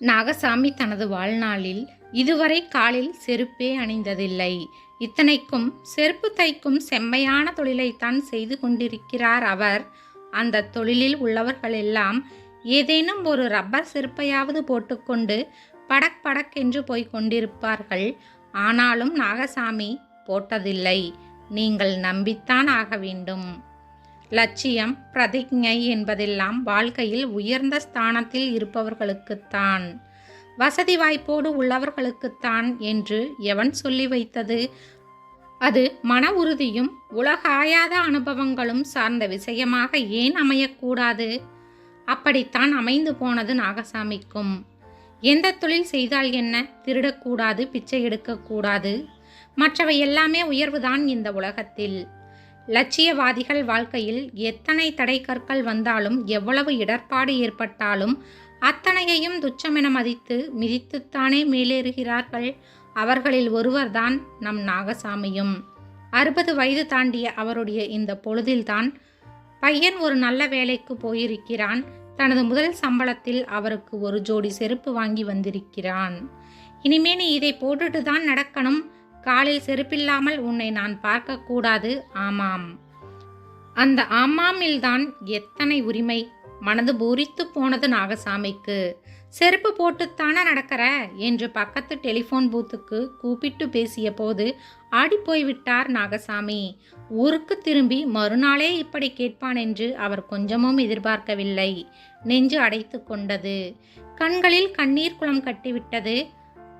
நாகசாமி தனது வாழ்நாளில் இதுவரை காலில் செருப்பே அணிந்ததில்லை. இத்தனைக்கும் செருப்பு தைக்கும் செம்மையான தொழிலைத்தான் செய்து கொண்டிருக்கிறார் அவர். அந்த தொழிலில் உள்ளவர்களெல்லாம் ஏதேனும் ஒரு ரப்பர் செருப்பையாவது போட்டுக்கொண்டு படக் படக் என்று போய் கொண்டிருப்பார்கள். ஆனாலும் நாகசாமி போட்டதில்லை. நீங்கள் நம்பித்தான் ஆக வேண்டும். லட்சியம் பிரதிஜை என்பதெல்லாம் வாழ்க்கையில் உயர்ந்த ஸ்தானத்தில் இருப்பவர்களுக்குத்தான். வசதி வாய்ப்போடு உள்ளவர்களுக்குத்தான் என்று எவன் சொல்லி வைத்தது? அது மன உறுதியும் உலகாயாத அனுபவங்களும் சார்ந்த விஷயமாக ஏன் அமையக்கூடாது? அப்படித்தான் அமைந்து போனது நாகசாமிக்கும். எந்த தொழில் செய்தால் என்ன? திருடக்கூடாது பிச்சை எடுக்கக்கூடாது. மற்றவை எல்லாமே உயர்வுதான் இந்த உலகத்தில். லட்சியவாதிகள் வாழ்க்கையில் எத்தனை தடை கற்கள் வந்தாலும் எவ்வளவு இடர்பாடு ஏற்பட்டாலும் அத்தனையையும் துச்சமென மதித்து மிதித்துத்தானே மேலேறுகிறார்கள். அவர்களில் ஒருவர்தான் நம் நாகசாமியும். அறுபது வயது தாண்டிய அவருடைய இந்த பொழுதில்தான் பையன் ஒரு நல்ல வேலைக்கு போயிருக்கிறான். தனது முதல் சம்பளத்தில் அவருக்கு ஒரு ஜோடி செருப்பு வாங்கி வந்திருக்கிறான். இனிமே நீ இதை போட்டுட்டு தான் நடக்கணும். காலில் செருப்பில்லாமல் உன்னை நான் பார்க்கக்கூடாது. ஆமாம். அந்த ஆமாமில்தான் எத்தனை உரிமை. மனது பூரித்து போனது நாகசாமிக்கு. செருப்பு போட்டுத்தானே நடக்கிற? என்று பக்கத்து டெலிஃபோன் பூத்துக்கு கூப்பிட்டு பேசிய போது ஆடிப்போய் விட்டார் நாகசாமி. ஊருக்கு திரும்பி மறுநாளே இப்படி கேட்பான் என்று அவர் கொஞ்சமும் எதிர்பார்க்கவில்லை. நெஞ்சு அடைத்து கொண்டது. கண்களில் கண்ணீர் குளம் கட்டிவிட்டது.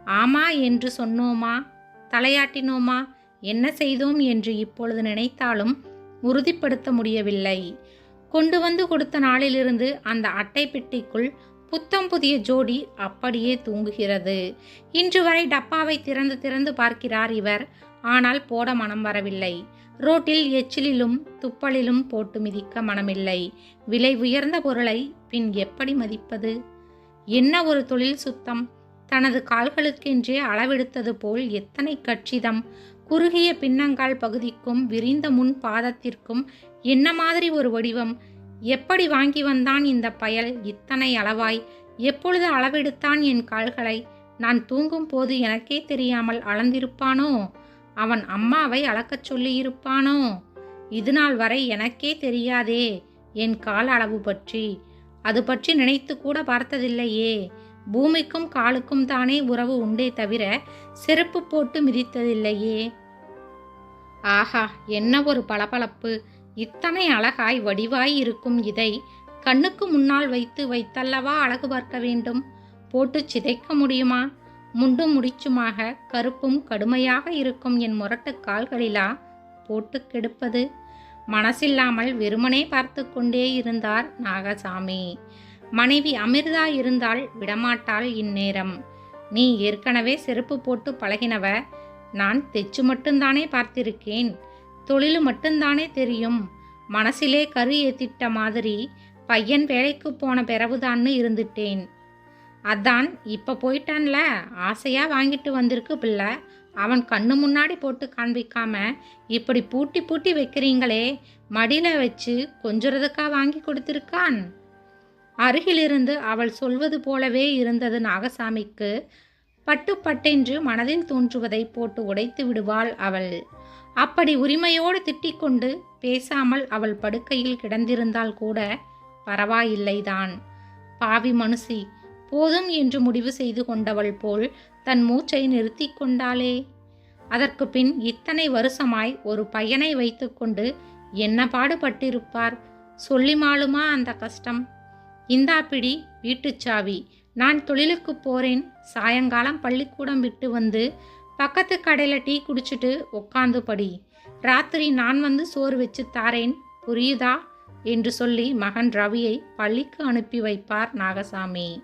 ஆமா என்று சொன்னோமா? தலையாட்டினோமா? என்ன செய்தோம் என்று இப்பொழுது நினைத்தாலும் உறுதிப்படுத்த முடியவில்லை. கொண்டு வந்து கொடுத்த நாளிலிருந்து அந்த அட்டை பெட்டிக்குள் புத்தம் புதிய ஜோடி அப்படியே தூங்குகிறது. இன்று வரை டப்பாவை திறந்து திறந்து பார்க்கிறார் இவர். ஆனால் போட மனம் வரவில்லை. ரோட்டில் எச்சிலிலும் துப்பலிலும் போட்டு மிதிக்க மனமில்லை. விலை உயர்ந்த பொருளை பின் எப்படி மதிப்பது? என்ன ஒரு தொழில் சுத்தம்? தனது கால்களுக்கென்றே அளவெடுத்தது போல் எத்தனை கச்சிதம். குறுகிய பின்னங்கால் பகுதிக்கும் விரிந்த முன் பாதத்திற்கும் என்ன மாதிரி ஒரு வடிவம்? எப்படி வாங்கி வந்தான் இந்த பயல் இத்தனை அளவாய்? எப்பொழுது அளவெடுத்தான் என் கால்களை? நான் தூங்கும் போது எனக்கே தெரியாமல் அளந்திருப்பானோ? அவன் அம்மாவை அளக்கச் சொல்லியிருப்பானோ? இது நாள் வரை எனக்கே தெரியாதே என் கால் அளவு பற்றி. அது பற்றி நினைத்து கூட பார்த்ததில்லையே. பூமிக்கும் காலுக்கும் தானே உறவு உண்டே தவிர செருப்பு போட்டு மிதித்ததில்லையே. ஆஹா என்ன ஒரு பளபளப்பு. இத்தனை அழகாய் வடிவாய் இருக்கும் இதை கண்ணுக்கு முன்னால் வைத்து வைத்தல்லவா அழகு பார்க்க வேண்டும்? போட்டு சிதைக்க முடியுமா? முண்டும் முடிச்சுமாக கருப்பும் கடுமையாக இருக்கும் என் முரட்டு கால்களிலா போட்டு கெடுப்பது? மனசில்லாமல் வெறுமனே பார்த்து கொண்டே இருந்தார் நாகசாமி. மனைவி அமிர்தா இருந்தால் விடமாட்டாள் இந்நேரம். நீ ஏற்கனவே செருப்பு போட்டு பழகினவ நான் தெச்சு மட்டும்தானே பார்த்திருக்கேன். தொழில் மட்டும்தானே தெரியும். மனசிலே கரு ஏத்திட்ட மாதிரி பையன் வேலைக்கு போன பிறவுதான்னு இருந்துட்டேன். அதான் இப்போ போயிட்டான்ல ஆசையாக வாங்கிட்டு வந்திருக்கு பிள்ளை. அவன் கண்ணு முன்னாடி போட்டு காண்பிக்காம இப்படி பூட்டி பூட்டி வைக்கிறீங்களே மடியில் வச்சு கொஞ்சுறதுக்கா வாங்கி கொடுத்துருக்கான்? அருகிலிருந்து அவள் சொல்வது போலவே இருந்தது நாகசாமிக்கு. பட்டு பட்டென்று மனதில் தோன்றுவதை போட்டு உடைத்து விடுவாள் அவள். அப்படி உரிமையோடு திட்டிக்கொண்டு பேசாமல் அவள் படுக்கையில் கிடந்திருந்தால் கூட பரவாயில்லைதான். பாவி மனுஷி போதும் என்று முடிவு செய்து கொண்டவள் போல் தன் மூச்சை நிறுத்தி கொண்டாளே. அதற்கு பின் இத்தனை வருஷமாய் ஒரு பையனை வைத்துக்கொண்டு என்ன பாடுபட்டிருப்பார்? சொல்லி மாளுமா அந்த கஷ்டம்? இந்தா பிடி வீட்டுச்சாவி நான் தொழிலுக்கு போறேன். சாயங்காலம் பள்ளிக்கூடம் விட்டு வந்து பக்கத்து கடையில் டீ குடிச்சிட்டு உக்காந்து படி. ராத்திரி நான் வந்து சோறு வச்சு தாரேன். புரியுதா? என்று சொல்லி மகன் ரவியை பள்ளிக்கு அனுப்பி வைப்பார் நாகசாமி.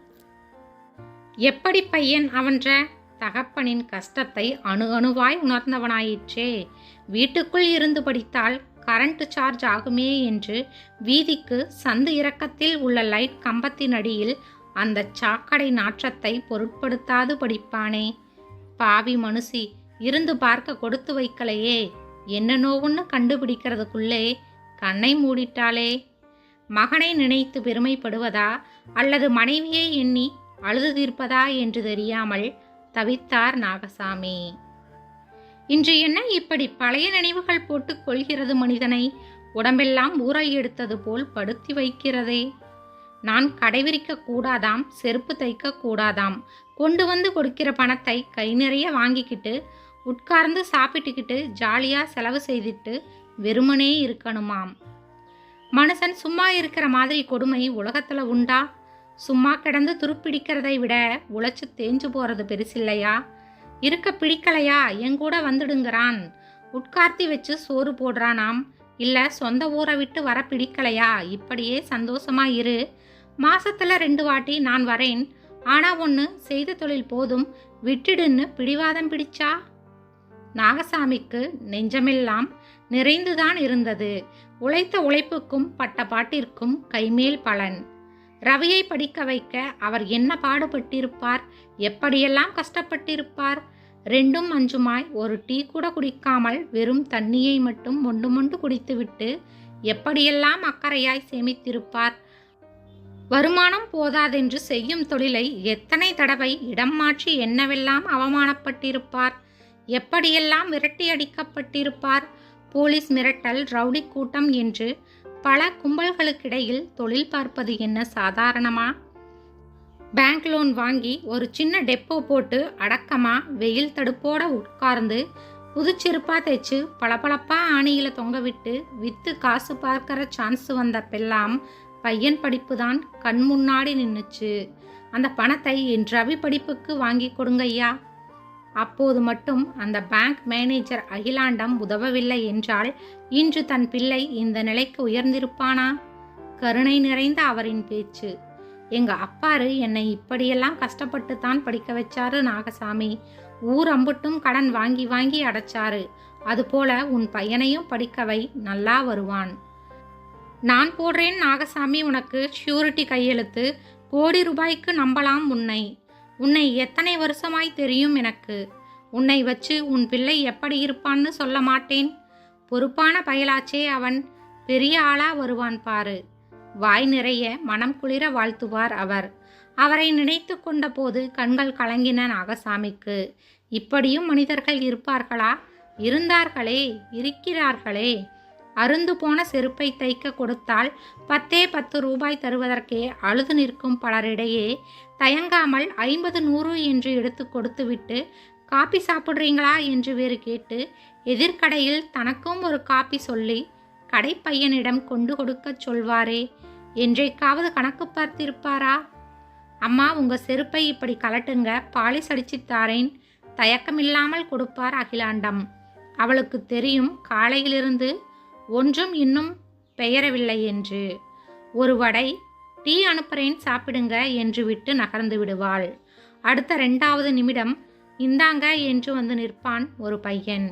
எப்படி பையன் அவன்ற? தகப்பனின் கஷ்டத்தை அணு அணுவாய் உணர்ந்தவனாயிற்றே. வீட்டுக்குள் இருந்து படித்தால் கரண்ட் சார்ஜ் ஆகுமே என்று வீதிக்கு சந்து இறக்கத்தில் உள்ள லைட் கம்பத்தின் அடியில் அந்த சாக்கடை நாற்றத்தை பொருட்படுத்தாது படிப்பானே. பாவி மனுஷி இருந்து பார்க்க கொடுத்து வைக்கலையே. என்ன நோவுன்னு கண்டுபிடிக்கிறதுக்குள்ளே கண்ணை மூடிட்டாளே. மகனை நினைத்து பெருமைப்படுவதா அல்லது மனைவியை எண்ணி அழுது தீர்ப்பதா என்று தெரியாமல் தவித்தார் நாகசாமி. இன்று என்ன இப்படி பழைய நினைவுகள் போட்டு கொள்கிறது மனிதனை? உடம்பெல்லாம் ஊரை எடுத்தது போல் படுத்தி வைக்கிறதே. நான் கடைவிரிக்க கூடாதாம் செருப்பு தைக்க கூடாதாம். கொண்டு வந்து கொடுக்கிற பணத்தை கை நிறைய வாங்கிக்கிட்டு உட்கார்ந்து சாப்பிட்டுக்கிட்டு ஜாலியாக செலவு செய்துட்டு வெறுமனே இருக்கணுமாம். மனுஷன் சும்மா இருக்கிற மாதிரி கொடுமை உலகத்தில் உண்டா? சும்மா கிடந்து துருப்பிடிக்கிறதை விட உழைச்சி தேஞ்சு போகிறது பெருசில்லையா? இருக்க பிடிக்கலையா? எங்கூட வந்துடுங்கிறான். உட்கார்த்தி வச்சு சோறு போடுறானாம். இல்லை சொந்த ஊரை விட்டு வர பிடிக்கலையா? இப்படியே சந்தோஷமா இரு. மாசத்துல ரெண்டு வாட்டி நான் வரேன். ஆனா ஒன்று செய்த தொழில் போதும். விட்டுடுன்னு பிடிவாதம் பிடிச்சா? நாகசாமிக்கு நெஞ்சமெல்லாம் நிறைந்துதான் இருந்தது. உழைத்த உழைப்புக்கும் பட்ட பாட்டிற்கும் கைமேல் பலன். ரவியை படிக்க வைக்க அவர் என்ன பாடுபட்டிருப்பார்? எப்படியெல்லாம் கஷ்டப்பட்டிருப்பார்? ரெண்டும் அஞ்சுமாய் ஒரு டீ கூட குடிக்காமல் வெறும் தண்ணியை மட்டும் மொண்டு மொண்டு குடித்துவிட்டு எப்படியெல்லாம் அக்கறையாய் சேமித்திருப்பார்? வருமானம் போதாதென்று செய்யும் தொழிலை எத்தனை தடவை இடம் மாற்றி என்னவெல்லாம் அவமானப்பட்டிருப்பார்? எப்படியெல்லாம் விரட்டி அடிக்கப்பட்டிருப்பார் போலீஸ் மிரட்டல் ரவுடி கூட்டம் என்று பல கும்பல்களுக்கிடையில் தொழில் பார்ப்பது என்ன சாதாரணமா? பேங்க் லோன் வாங்கி ஒரு சின்ன டெப்போ போட்டு அடக்கமா வெயில் தடுப்போட உட்கார்ந்து புதுச்செருப்பா தைச்சு பளபளப்பா ஆணியில தொங்க விட்டு வித்து காசு பார்க்கிற சான்ஸ் வந்தப்பெல்லாம் பையன் படிப்பு தான் கண் முன்னாடி நின்றுச்சு அந்த பணத்தை என் ரவி படிப்புக்கு வாங்கி கொடுங்கய்யா. அப்போது மட்டும் அந்த பேங்க் மேனேஜர் அகிலாண்டம் உதவவில்லை என்றால் இன்று தன் பிள்ளை இந்த நிலைக்கு உயர்ந்திருப்பானா? கருணை நிறைந்த அவரின் பேச்சு. எங்க அப்பாரு என்னை இப்படியெல்லாம் கஷ்டப்பட்டு தான் படிக்க வச்சாரு நாகசாமி. ஊர் அம்புட்டும் கடன் வாங்கி வாங்கி அடைச்சாரு. அதுபோல உன் பையனையும் படிக்கவை நல்லா வருவான். நான் போடுறேன் நாகசாமி உனக்கு ஷூரிட்டி கையெழுத்து. கோடி ரூபாய்க்கு நம்பலாம் உன்னை. உன்னை எத்தனை வருஷமாய் தெரியும் எனக்கு? உன்னை வச்சு உன் பிள்ளை எப்படி இருப்பான்னு சொல்ல மாட்டேன். பொறுப்பான பயலாச்சே அவன். பெரிய ஆளா வருவான் பாரு. வாய் நிறைய மனம் குளிர வாழ்த்துவார் அவர். அவரை நினைத்து கொண்ட போது கண்கள் கலங்கின நாகசாமிக்கு. இப்படியும் மனிதர்கள் இருப்பார்களா? இருந்தார்களே இருக்கிறார்களே. அருந்து போன செருப்பை தைக்க கொடுத்தால் பத்தே பத்து ரூபாய் தருவதற்கே அழுது நிற்கும் பலரிடையே தயங்காமல் ஐம்பது நூறு என்று எடுத்து கொடுத்துவிட்டு காப்பி சாப்பிட்றீங்களா? என்று வேறு கேட்டு எதிர்கடையில் தனக்கும் ஒரு காப்பி சொல்லி கடைப்பையனிடம் கொண்டு கொடுக்கச் சொல்வாரே என்றைக்காவது கணக்கு பார்த்திருப்பாரா? அம்மா உங்க செருப்பை இப்படி கலட்டுங்க பாலிஸ் அடிச்சு தாரேன் தயக்கமில்லாமல் கொடுப்பார் அகிலாண்டம். அவளுக்கு தெரியும் காலையிலிருந்து ஒன்றும் இன்னும் பெயரவில்லை என்று. ஒரு வடை டீ அனுப்புறேன் சாப்பிடுங்க என்று விட்டு நகர்ந்து விடுவாள். அடுத்த ரெண்டாவது நிமிடம் இந்தாங்க என்று வந்து நிற்பான் ஒரு பையன்.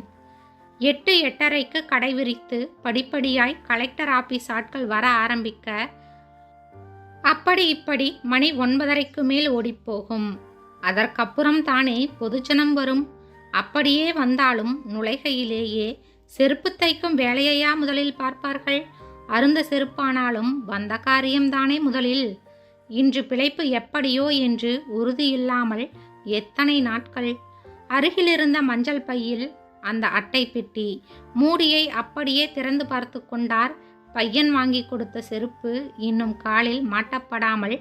எட்டு எட்டரைக்கு கடை விரித்து படிப்படியாய் கலெக்டர் ஆபீஸ் ஆட்கள் வர ஆரம்பிக்க அப்படி இப்படி மணி ஒன்பதரைக்கு மேல் ஓடிப்போகும். அதற்கப்புறம் தானே பொதுஜனம் வரும். அப்படியே வந்தாலும் நுழைகையிலேயே செருப்பு தைக்கும் வேலையையா முதலில் பார்ப்பார்கள்? அருந்த செருப்பானாலும் வந்த காரியம்தானே முதலில்? இன்று பிழைப்பு எப்படியோ என்று உறுதியில்லாமல் எத்தனை நாட்கள்? அருகிலிருந்த மஞ்சள் பையில் அந்த அட்டை பெட்டி மூடியை அப்படியே திறந்து பார்த்து கொண்டார். பையன் வாங்கி கொடுத்த செருப்பு இன்னும் காலில் மாட்டப்படாமல்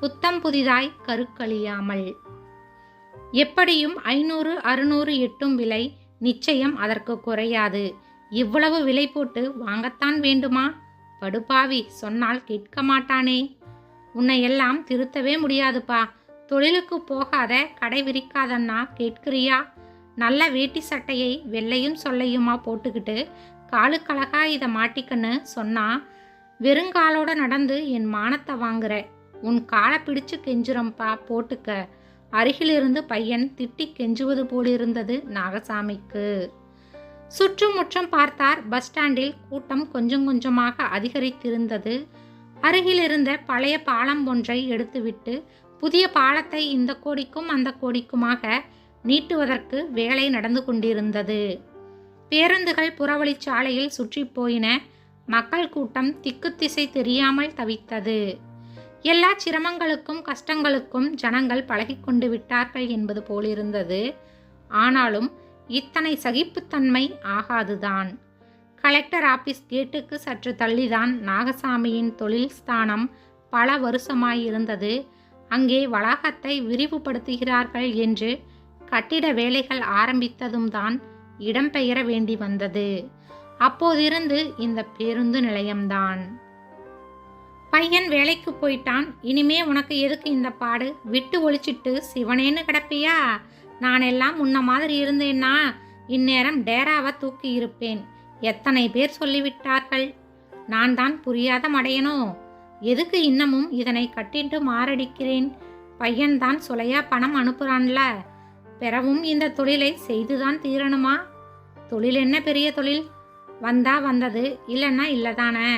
புத்தம் புதிதாய் கருக்களியாமல். எப்படியும் ஐநூறு அறுநூறு எட்டும் விலை நிச்சயம் அதற்கு குறையாது. இவ்வளவு விலை போட்டு வாங்கத்தான் வேண்டுமா? படுபாவி சொன்னால் கேட்க மாட்டானே. உன்னை எல்லாம் திருத்தவே முடியாதுப்பா. தொழிலுக்கு போகாத கடை விரிக்காதன்னா கேட்கிறியா? நல்ல வேட்டி சட்டையை வெள்ளையும் சொல்லையுமா போட்டுக்கிட்டு காலுக்கழகா இதை மாட்டிக்கன்னு சொன்னா வெறுங்காலோட நடந்து என் மானத்தை வாங்குற. உன் காலை பிடிச்சு கெஞ்சுறம்பா போட்டுக்க. அருகிலிருந்து பையன் திட்டி கெஞ்சுவது போலிருந்தது நாகசாமிக்கு. சுற்றுமுற்றம் பார்த்தார் பஸ் ஸ்டாண்டில் கூட்டம் கொஞ்சம் கொஞ்சமாக அதிகரித்திருந்தது. அருகிலிருந்த பழைய பாலம் ஒன்றை எடுத்துவிட்டு புதிய பாலத்தை இந்த கோடிக்கும் அந்த கோடிக்குமாக நீட்டுவதற்கு வேலை நடந்து கொண்டிருந்தது. பேருந்துகள் புறவழிச்சாலையில் சுற்றி போயின. மக்கள் கூட்டம் திக்கு திசை தெரியாமல் தவித்தது. எல்லா சிரமங்களுக்கும் கஷ்டங்களுக்கும் ஜனங்கள் பழகி கொண்டு விட்டார்கள் என்பது போலிருந்தது. ஆனாலும் இத்தனை சகிப்புத்தன்மை ஆகாதுதான். கலெக்டர் ஆபீஸ் கேட்டுக்கு சற்று தள்ளிதான் நாகசாமியின் தொழில் ஸ்தானம் பல வருஷமாயிருந்தது. அங்கே வளாகத்தை விரிவுபடுத்துகிறார்கள் என்று கட்டிட வேலைகள் ஆரம்பித்ததும் தான் இடம்பெயர வேண்டி வந்தது. அப்போதிருந்து இந்த பேருந்து நிலையம்தான். பையன் வேலைக்கு போயிட்டான். இனிமே உனக்கு எதுக்கு இந்த பாடு? விட்டு ஒழிச்சிட்டு சிவனேன்னு கிடப்பியா? நான் எல்லாம் முன்ன மாதிரி இருந்தேன்னா இந்நேரம் டேராவை தூக்கி இருப்பேன். எத்தனை பேர் சொல்லிவிட்டார்கள்? நான் தான் புரியாத மடையனோ? எதுக்கு இன்னமும் இதனை கட்டிட்டு மாரடிக்கிறேன்? பையன்தான் சுலையா பணம் அனுப்புறான்ல. பெறவும் இந்த தொழிலை செய்துதான் தீரணுமா? தொழில் என்ன பெரிய தொழில்? வந்தா வந்தது இல்லைன்னா இல்லைதானே?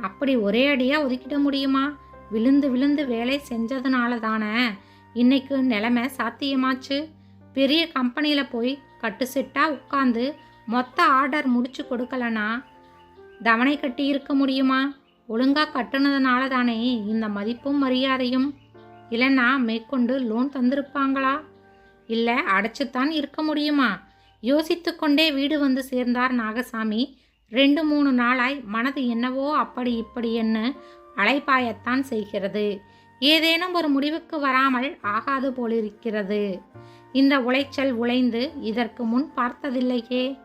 அப்படி ஒரே அடியாக ஒதுக்கிட முடியுமா? விழுந்து விழுந்து வேலை செஞ்சதுனால தானே இன்னைக்கு நிலைமை சாத்தியமாச்சு. பெரிய கம்பெனியில் போய் கட்டு செட்டாக உட்காந்து மொத்த ஆர்டர் முடிச்சு கொடுக்கலனா தவணை கட்டி இருக்க முடியுமா? ஒழுங்காக கட்டுனதுனால தானே இந்த மதிப்பும் மரியாதையும். இல்லைன்னா மேற்கொண்டு லோன் தந்திருப்பாங்களா? இல்லை அடைச்சுத்தான் இருக்க முடியுமா? யோசித்து கொண்டே வீடு வந்து சேர்ந்தார் நாகசாமி. ரெண்டு மூணு நாளாய் மனது என்னவோ அப்படி இப்படி என்ன அலைப்பாயத்தான் செய்கிறது. ஏதேனும் ஒரு முடிவுக்கு வராமல் ஆகாது போலிருக்கிறது. இந்த உளைச்சல் உழைந்து இதற்கு முன் பார்த்ததில்லையே.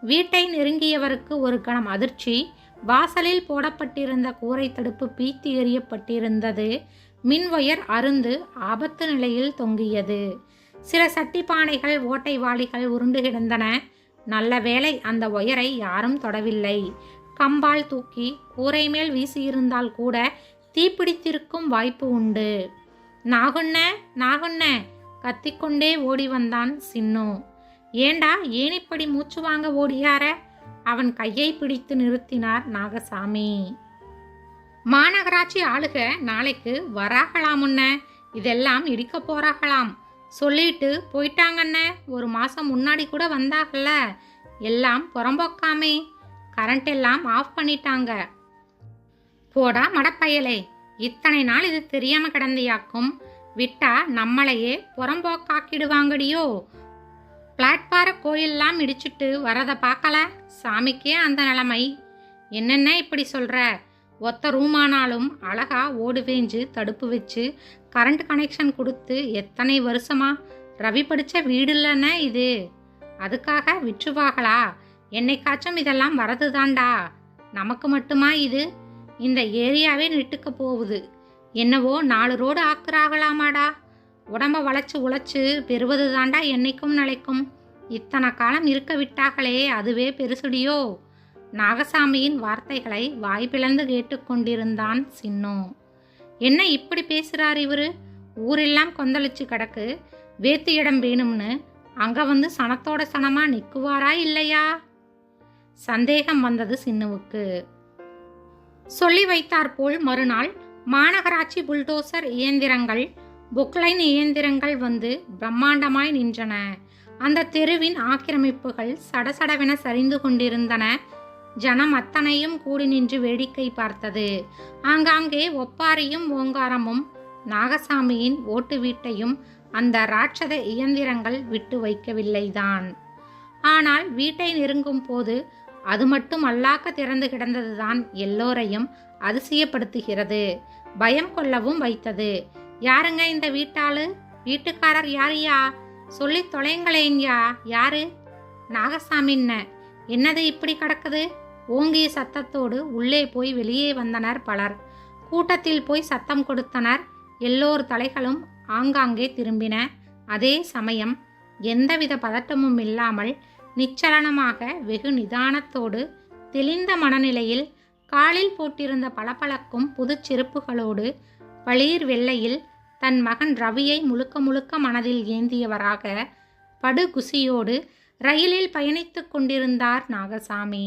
வீட்டை நெருங்கியவருக்கு ஒரு கணம் அதிர்ச்சி வாசலில் போடப்பட்டிருந்த கூரை தடுப்பு பீத்தி எறியப்பட்டிருந்தது. மின்வயர் அருந்து ஆபத்து நிலையில் தொங்கியது. சில சட்டி பானைகள் ஓட்டை வாளிகள் உருண்டு கிடந்தன. நல்ல வேளை அந்த ஒயரை யாரும் தொடவில்லை. கம்பால் தூக்கி கூரை மேல் வீசியிருந்தால் கூட தீப்பிடித்திருக்கும் வாய்ப்பு உண்டு. நாகுண்ண நாகுண்ண கத்திக்கொண்டே ஓடி வந்தான் சின்னு. ஏண்டா ஏன் இப்படி மூச்சு வாங்க ஓடியார? அவன் கையை பிடித்து நிறுத்தினார் நாகசாமி. மாநகராட்சி ஆளுக நாளைக்கு வராகலாமுன்ன இதெல்லாம் இடிக்க போறாகலாம் சொல்லிட்டு போயிட்டாங்கண்ணே. ஒரு மாதம் முன்னாடி கூட வந்தாகல எல்லாம் புறம்போக்காமே. கரண்ட் எல்லாம் ஆஃப் பண்ணிட்டாங்க. போடா மடப்பயலே. இத்தனை நாள் இது தெரியாம கிடந்தியாக்கும். விட்டா நம்மளையே புறம்போக்காக்கிடுவாங்கடியோ. பிளாட்பார கோயிலெல்லாம் இடிச்சிட்டு வரதை பார்க்கல. சாமிக்கே அந்த நிலைமை. என்னென்ன இப்படி சொல்கிற ஒத்த ரூமானாலும் அழகா ஓடு வேஞ்சு தடுப்பு வச்சு கரண்ட் கனெக்ஷன் கொடுத்து எத்தனை வருஷமா? ரவி படித்த வீடு இல்லைன்னா இது. அதுக்காக விற்றுவாங்களா என்னைக்காச்சும் இதெல்லாம் வரது தாண்டா நமக்கு மட்டுமா இது? இந்த ஏரியாவே நிட்டுக்க போகுது. என்னவோ நாலு ரோடு ஆக்குறாகலாமாடா உடம்ப வளைச்சு உழைச்சு பெறுவது தாண்டா என்னைக்கும் நிலைக்கும். இத்தனை காலம் இருக்க விட்டார்களே அதுவே பெருசுடியோ? நாகசாமியின் வார்த்தைகளை வாய்ப்பிழந்து கேட்டுக்கொண்டிருந்தான் சின்னு. என்ன இப்படி பேசுகிறார் இவரு? ஊரெல்லாம் கொந்தளிச்சு கிடக்கு. வேத்து இடம் வேணும்னு அங்கே வந்து சனத்தோட சனமாக நிற்குவாரா இல்லையா? சந்தேகம் வந்தது சின்னுவுக்கு. சொல்லி வைத்தாற்போல் மறுநாள் மாநகராட்சி புல்டோசர் இயந்திரங்கள் பொக்லைன் இயந்திரங்கள் வந்து பிரம்மாண்டமாய் நின்றன. அந்த தெருவின் ஆக்கிரமிப்புகள் சடசடவென சரிந்து கொண்டிருந்தன. ஜனம் அத்தனையும் கூடி நின்று வேடிக்கை பார்த்தது. ஆங்காங்கே ஒப்பாரியும் ஓங்காரமும் நாகசாமியின் ஓட்டு வீட்டையும் அந்த ராட்சத இயந்திரங்கள் விட்டு வைக்கவில்லைதான். ஆனால் வீட்டை நெருங்கும் போது அது மட்டும் அல்லாக்க திறந்து கிடந்ததுதான் எல்லோரையும் அதிசயப்படுத்துகிறது. பயம் கொள்ளவும் வைத்தது. யாருங்க இந்த வீட்டாளு? வீட்டுக்காரர் யாரியா சொல்லி தொலைங்களேன்யா? யாரு? நாகசாமின்ன. என்னது இப்படி கிடக்குது? ஓங்கிய சத்தத்தோடு உள்ளே போய் வெளியே வந்தனர் பலர். கூட்டத்தில் போய் சத்தம் கொடுத்தனர். எல்லோர் தலைகளும் ஆங்காங்கே திரும்பின. அதே சமயம் எந்தவித பதட்டமும் இல்லாமல் நிச்சலனமாக வெகு நிதானத்தோடு தெளிந்த மனநிலையில் காலில் போட்டிருந்த பளபளக்கும் புதுச் செருப்புகளோடு பளீர் வெள்ளையில் தன் மகன் ரவியை முழுக்க முழுக்க மனதில் ஏந்தியவராக படுகுசியோடு ரயிலில் பயணித்து கொண்டிருந்தார் நாகசாமி.